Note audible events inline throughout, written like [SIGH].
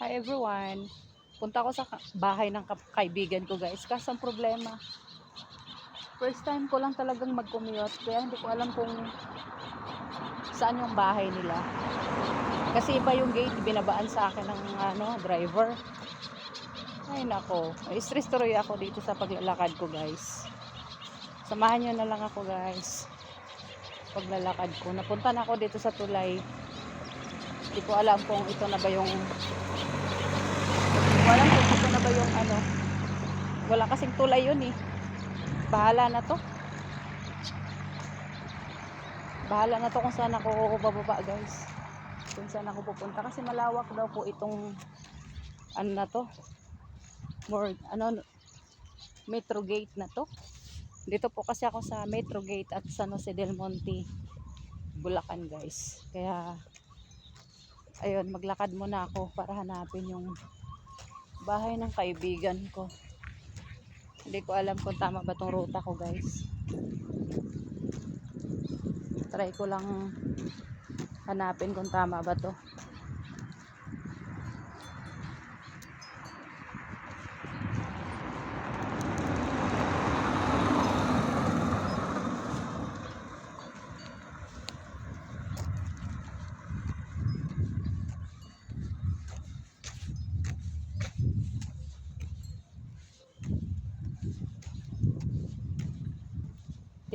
Hi everyone. Punta ako sa bahay ng kaibigan ko guys. Kaso ang problema, first time ko lang talagang mag-commute. Kaya hindi ko alam kung saan yung bahay nila. Kasi iba yung gate, binabaan sa akin ng ano, driver. Ay nako, stress tuloy ako dito sa paglalakad ko guys. Samahan nyo na lang ako guys. Paglalakad ko. Napunta na ako dito sa tulay. Hindi ko alam kung ito na ba yung ko alam kung ito na ba yung ano. Wala kasing tulay yun eh. Bahala na to. Bahala na to kung saan ako bababa guys. Kung saan ako pupunta. Kasi malawak daw po itong ano na to. More, ano, metro gate na to. Dito po kasi ako sa metro gate at San Jose del Monte. Bulacan guys. Kaya ayun, maglakad muna ako para hanapin yung bahay ng kaibigan ko. Hindi ko alam kung tama ba tong ruta ko, guys. Try ko lang hanapin kung tama ba to.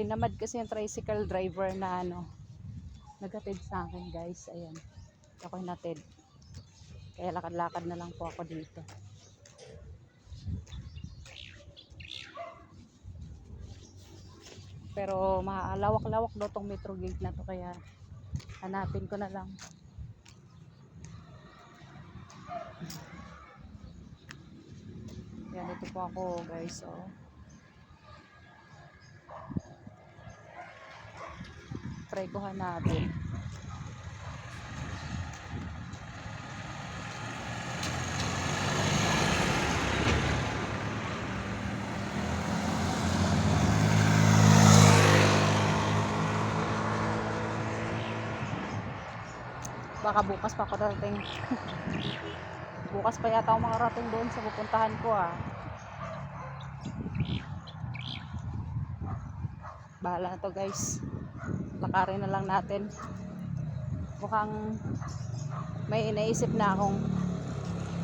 Tinamad kasi yung tricycle driver na ano, naghatid sa akin guys. Ayan. Ako yung natid. Kaya lakad-lakad na lang po ako dito. Pero maalawak-lawak daw tong metro gate na to kaya hanapin ko na lang. Yan, dito po ako guys. Oh. Try ko hanapin. Baka bukas pa ako darating. [LAUGHS] bukas pa yata ako makarating doon sa pupuntahan ko ah. Bahala na to guys lakarin na lang natin. Mukhang may inaisip na akong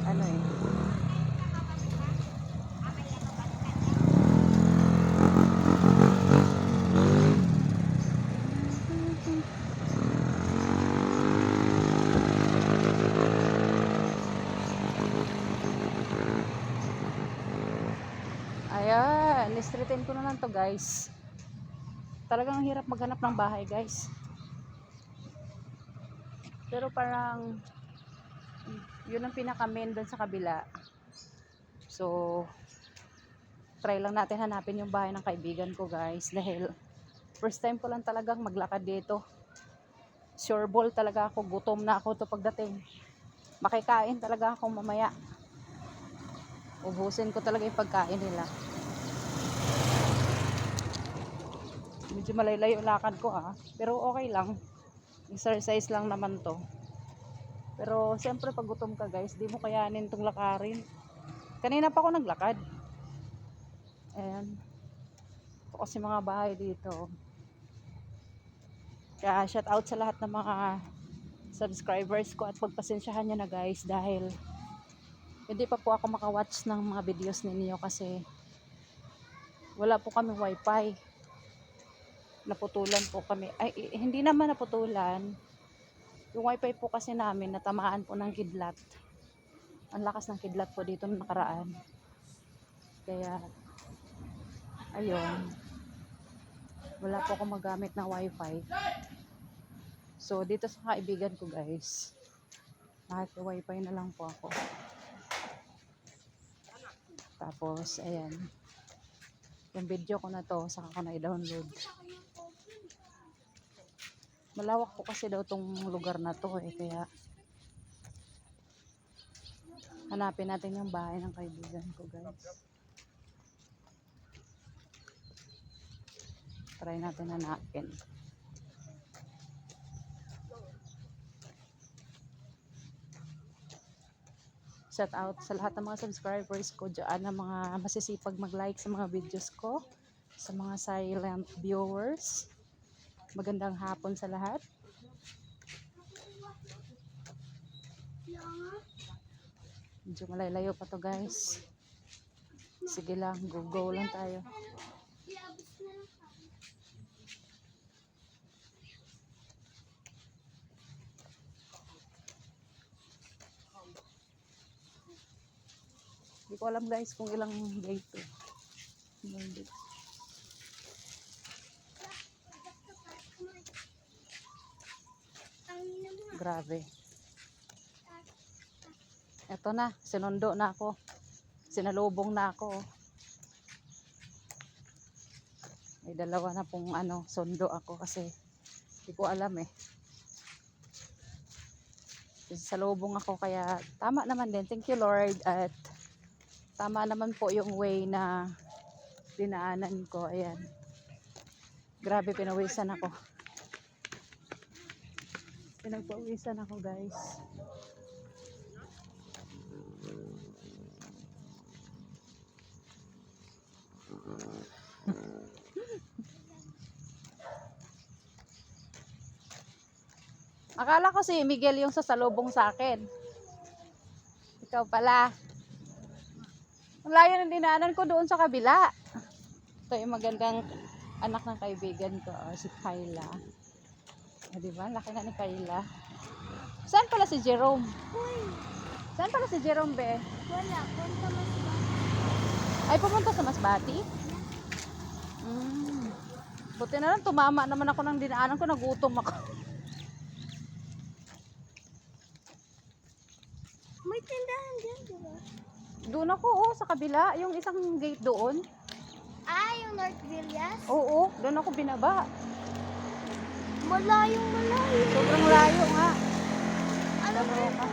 ano eh. Ayan nistreetin ko na lang to guys talagang ang hirap maghanap ng bahay guys. Pero parang yun ang pinaka main doon sa kabila. So try lang natin hanapin yung bahay ng kaibigan ko guys. Dahil first time ko lang talagang maglakad dito. Sure ball talaga ako. Gutom na ako to pagdating. Makikain talaga ako mamaya. Ubusin ko talaga yung pagkain nila medyo malayo yung lakad ko ah. Pero okay lang. Exercise lang naman to. Pero siyempre pag gutom ka guys. Di mo kayanin tong lakarin. Kanina pa ako naglakad. Ayan. Ito kasi mga bahay dito. Kaya shout out sa lahat ng mga subscribers ko at pagpasensyahan nyo na guys dahil hindi pa po ako makawatch ng mga videos ninyo kasi wala po kami wifi naputulan po kami. Ay, hindi naman naputulan. Yung wifi po kasi namin, natamaan po ng kidlat. Ang lakas ng kidlat po dito nung nakaraan. Kaya, ayun. Wala po akong magamit na wifi. So, dito sa kaibigan ko guys, nakiki-wifi na lang po ako. Tapos, ayan. Yung video ko na to, saka ko na i-download malawak po kasi daw tong lugar na to eh kaya hanapin natin yung bahay ng kaibigan ko guys try natin hanapin Shout out sa lahat ng mga subscribers ko dyan, na mga masisipag mag-like sa mga videos ko, sa mga silent viewers. Magandang hapon sa lahat. Medyo malalayo pa to guys. Sige lang, go go lang tayo. Hindi ko alam guys kung ilang gate to. Ilang gate. Grabe. Eto na, sinundo na ako. Sinalubong na ako. oh. May dalawa na pong ano, sundo ako kasi hindi ko alam eh. Kasi salubong ako kaya tama naman din. Thank you Lord at tama naman po yung way na dinaanan ko. Ayan. Grabe pinawisan ako. Pinagpawisan ako guys. Akala ko si Miguel yung sasalubong sa akin. Ikaw pala. Ang layo ng dinaanan ko doon sa kabila. Ito yung magandang anak ng kaibigan ko, oh, si Kyla. O, di ba? Laki na ni Kyla. Saan pala si Jerome? Saan pala si Jerome, be? Wala, punta mas ba? Ay, pumunta sa Masbati? Mm. Buti na lang, tumama naman ako ng dinaanan ko, nagutom ako. May tindahan dyan, di ba? Doon ako, oh, sa kabila. Yung isang gate doon. Ah, yung North Villas? Oo, doon ako binaba. Malayong malayo. Sobrang layo nga. Alam mo Pero, yun? ah,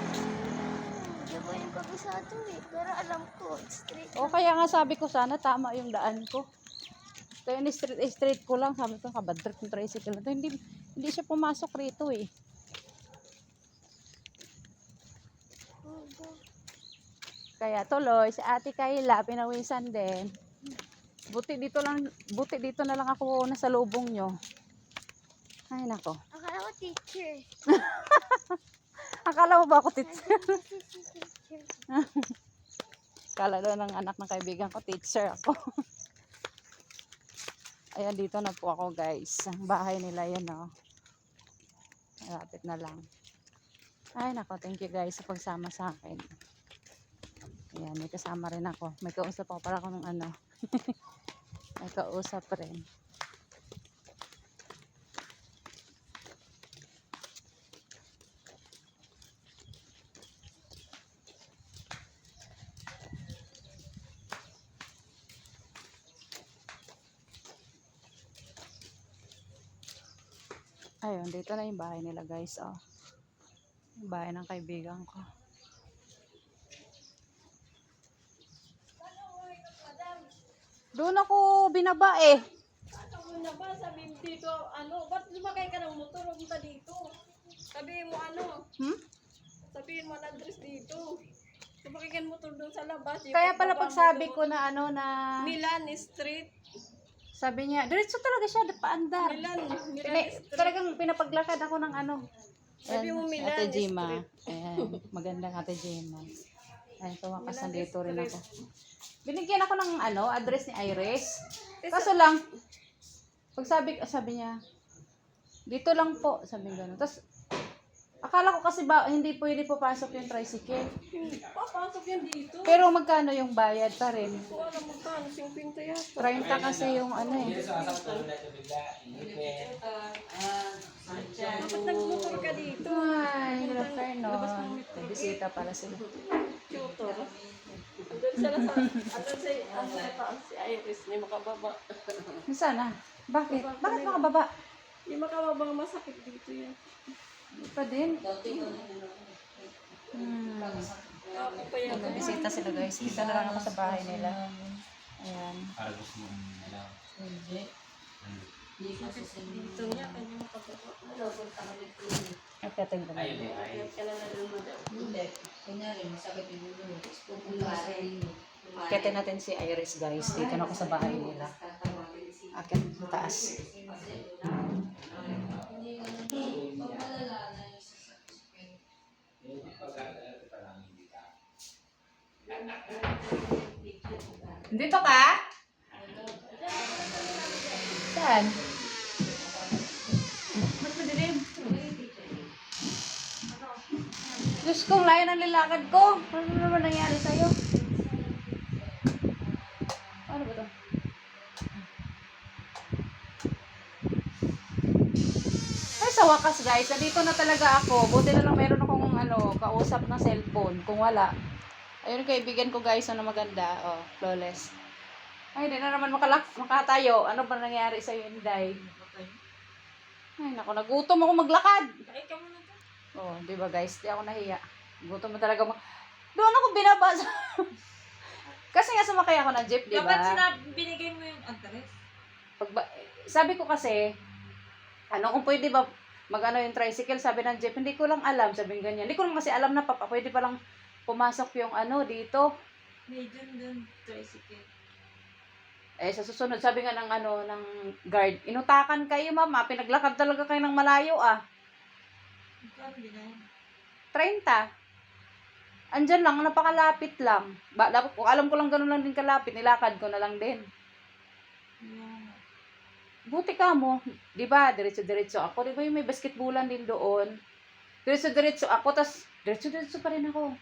Di ba yung kabisado eh? Pero alam ko, straight. O kaya nga sabi ko sana tama yung daan ko. Kaya ni straight, eh, straight ko lang sabi ko kabadrit ng tricycle na to. Hindi, hindi siya pumasok rito eh. Kaya tuloy si Ate Kayla pinawisan din. Buti dito lang buti dito na lang ako nasa lubong nyo. Ay nako. Akala ko teacher. [LAUGHS] Akala mo ba ako teacher? [LAUGHS] Akala daw ng anak ng kaibigan ko teacher ako. [LAUGHS] Ayan dito na po ako guys. Ang bahay nila yan oh. Malapit na lang. Ay nako, thank you guys sa pagsama sa akin. Ayan, may kasama rin ako. May kausap ako para ako ng ano. may kausap rin. Ayun, dito na yung bahay nila guys. Oh. Yung bahay ng kaibigan ko. Doon ako binaba eh. Ano na ba, sabihin dito, ano, ba't lumakay ka ng motor, huwag ka dito. Sabihin mo ano, Hmm? sabihin mo ang address dito. Lumakay ka ng motor doon sa labas. Kaya pala pagbaba pag mo sabi doon. ko na ano na Milan Street. Sabi niya, diretso talaga siya paandar. Milan, Milan Pina- talagang pinapaglakad ako ng ano. Sabi mo Milan Ate Jima. Ayan, magandang Ate Jima. Ayan, tumakas Milan dito rin ako. Binigyan ako ng ano, address ni Iris. Kaso lang, pag sabi, sabi niya, dito lang po, sabi gano'n. Tapos, akala ko kasi ba, hindi pwede papasok yung tricycle. Papasok yan dito. Pero magkano yung bayad pa rin? Kung alam mo ka, 50 yata. 30 kasi yung ano eh. Dapat nagmotor ka dito. Ay, good afternoon. Bisita pala sila. Tutor. Andun sila sa, andun sa, andun si Iris, ni makababa. Sana? Bakit? Bakit makababa? Yung makababa masakit dito yan. Hindi pa din. Hmm. Ako pa yan. Bisita sila guys. Dito na lang ako sa bahay nila. Ayan. Para gusto mong malaw. Dito niya, kanya makababa. At kating ko na. Ayun eh, mo daw. Kunyari, masakit yung ulo mo. Akitin natin si Iris guys. Dito na ako sa bahay nila. Akit sa taas. Dito ka? Saan? Mas madilim. Diyos ko, layo ng nilakad ko. Ano naman nangyari sa'yo? Ano ba to? Ay, sa wakas guys, nandito na talaga ako. Buti na lang meron akong ano, kausap na cellphone. Kung wala. Ayun kaibigan ko guys, ano maganda. Oh, flawless. Ay, di na naman makalak, makatayo. Ano ba nangyari sa'yo, Inday? Ay, naku, nagutom ako maglakad. Oh, di ba guys? Di ako nahiya. Gutom mo talaga mo. Doon ako binabasa. [LAUGHS] kasi nga sumakay ako ng jeep, di Dapat ba? sinabi, binigay mo yung address. Pag sabi ko kasi, ano kung pwede ba magano yung tricycle, sabi ng jeep, hindi ko lang alam, sabi ganyan. Hindi ko lang kasi alam na papa, pwede pa lang pumasok yung ano dito. May dun dun, tricycle. Eh, sa susunod, sabi nga ng ano, ng guard, inutakan kayo mama, pinaglakad talaga kayo ng malayo ah. Na yan? 30. Andyan lang, napakalapit lang. Ba, dapat, alam ko lang ganun lang din kalapit, nilakad ko na lang din. Yung... Buti ka mo, 'di ba? Diretso-diretso ako, 'di ba? Yung may basketballan din doon. Diretso-diretso ako, tas diretso-diretso pa rin ako.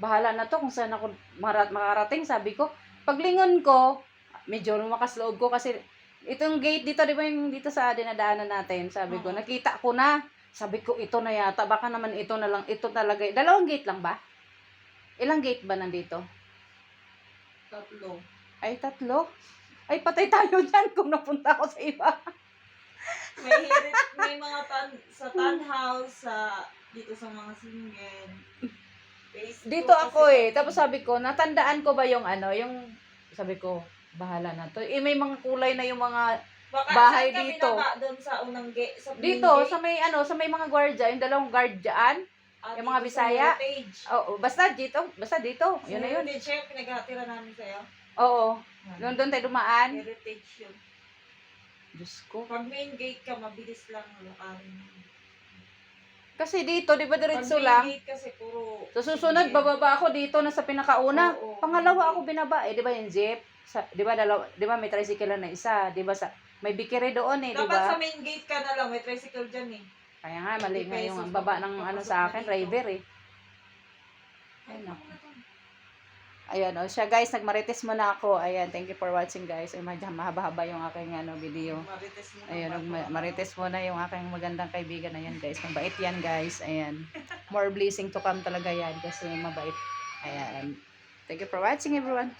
Bahala na to kung saan ako marat makarating, sabi ko. Paglingon ko, medyo lumakas loob ko kasi itong gate dito, 'di ba yung dito sa dinadaanan natin, sabi ko, nakita ko na. Sabi ko, ito na yata, baka naman ito na lang, ito talaga. Dalawang gate lang ba? Ilang gate ba nandito? Tatlo. Ay, tatlo? Ay, patay tayo [LAUGHS] dyan kung napunta ako sa iba. May hirit, may mga tan, sa tan house, sa, dito sa mga singen. Dito ako eh. Tapos sabi ko, natandaan ko ba yung ano, yung, sabi ko, bahala na to. Eh, may mga kulay na yung mga, Baka bahay saan ka dito. binaba doon sa unang gate? Sa dito, sa may ano, sa may mga gwardiya, yung dalawang guard dyan. Ah, yung mga sa Bisaya. Oo, basta dito, basta dito. Yun na yun. Heritage siya, pinaghatira namin sa'yo. Oo. Doon doon tayo dumaan. Heritage yun. Diyos ko. Pag main gate ka, mabilis lang lakarin. Kasi dito, di ba diretso lang? kasi puro... Sa susunod, bababa ako dito na sa pinakauna. Oo, oo. Pangalawa ako binaba. Eh, di ba yung jeep? Sa, di ba, dalawa, di ba may tricycle na isa? Di ba sa, may bikiri doon eh, di Dapat sa ba? main gate ka na lang, may tricycle dyan eh. Kaya nga, mali nga yung baba ng ano sa akin, driver eh. Ayun na. Ayan, o siya guys, nagmarites muna ako. Ayan, thank you for watching guys. Ay, mahaba-haba yung aking ano, video. Bago. marites muna yung aking magandang kaibigan. Ayan guys, mabait yan guys. Ayan, more blessing to come talaga yan kasi mabait. Ayan, thank you for watching everyone.